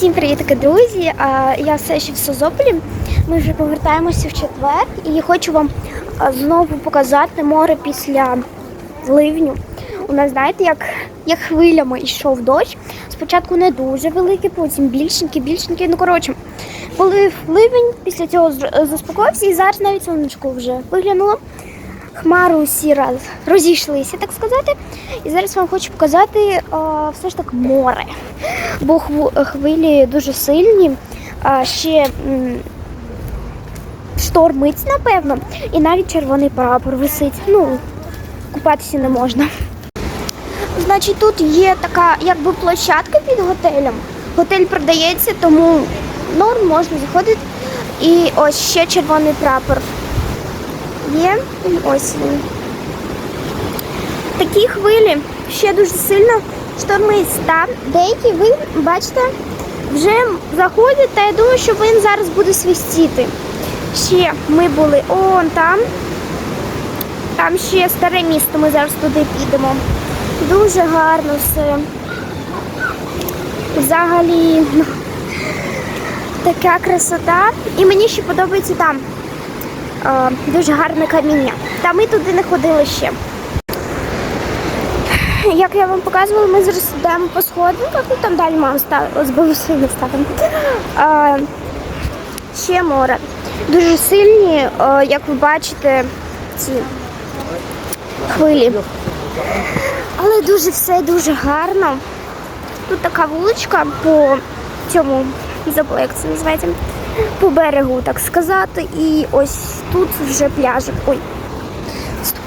Всім привітки, друзі! Я все ще в Созополі. Ми вже повертаємося в четвер і хочу вам знову показати море після ливню. У нас, знаєте, як, як хвилями йшов дощ. Спочатку не дуже великий, потім більшенький, більшенький. Ну, коротше, полив ливень, після цього заспокоївся і зараз навіть сонечко вже виглянуло. Хмари усі раз розійшлися, так сказати. І зараз вам хочу показати а, все ж таки море. Бо хвилі дуже сильні, а ще м, штормить, напевно, і навіть червоний прапор висить. Ну, купатися не можна. Значить, тут є така якби площадка під готелем. Готель продається, тому норм можна заходити. І ось ще червоний прапор є. Ось він. Такі хвилі ще дуже сильно штормить. Там деякі ви бачите вже заходять, та я думаю, що він зараз буде свистіти. Ще ми були он там. Там ще старе місто, ми зараз туди підемо. Дуже гарно все. Взагалі ну, така красота. І мені ще подобається там. Дуже гарне каміння. Та ми туди не ходили ще. Як я вам показувала, ми зараз йдемо по сходинках, ну там далі мама з бабусею ставимо. Ще море. Дуже сильні, як ви бачите, ці хвилі. Але дуже все дуже гарно. Тут така вуличка по цьому забула, як це називається, по берегу, так сказати. І ось тут вже пляжик. Ой, стоп.